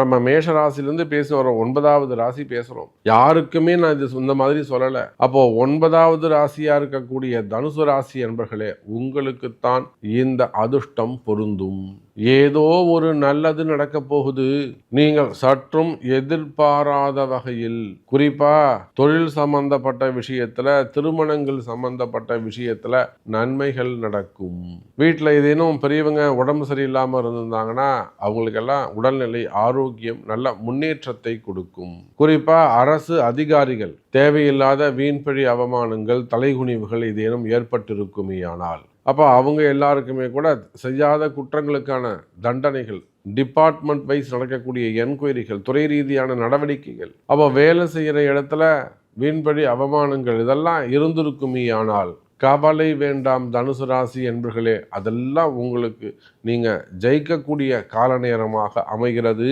நம்ம மேஷ ராசிலேருந்து பேசி வரோம் ஒன்பதாவது ராசி பேசுகிறோம் யாருக்குமே நான் இது இந்த மாதிரி சொல்லலை. அப்போ ஒன்பதாவது ராசியாக இருக்கக்கூடிய தனுசு ராசி என்பர்களே உங்களுக்குத்தான் இந்த அதிர்ஷ்டம் பொருந்தும். ஏதோ ஒரு நல்லது நடக்க போகுது. நீங்கள் சற்றும் எதிர்பாராத வகையில் குறிப்பா தொழில் சம்பந்தப்பட்ட விஷயத்துல திருமணங்கள் சம்பந்தப்பட்ட விஷயத்துல நன்மைகள் நடக்கும். வீட்டில் ஏதேனும் பெரியவங்க உடம்பு சரியில்லாம இருந்திருந்தாங்கன்னா அவங்களுக்கெல்லாம் உடல்நிலை ஆரோக்கியம் நல்ல முன்னேற்றத்தை கொடுக்கும். குறிப்பா அரசு அதிகாரிகள் தேவையில்லாத வீண்பழி அவமானங்கள் தலைகுனிவுகள் ஏதேனும் ஏற்பட்டிருக்குமேயானால் அப்போ அவங்க எல்லாருக்குமே கூட செய்யாத குற்றங்களுக்கான தண்டனைகள் டிபார்ட்மெண்ட் வைஸ் நடக்கக்கூடிய என்கொயரிகள் துறை ரீதியான நடவடிக்கைகள் அப்போ வேலை செய்கிற இடத்துல வீண்படி அவமானங்கள் இதெல்லாம் இருந்திருக்குமே ஆனால் கவலை வேண்டாம் தனுசு ராசி என்பர்களே அதெல்லாம் உங்களுக்கு நீங்கள் ஜெயிக்கக்கூடிய கால நேரமாக அமைகிறது.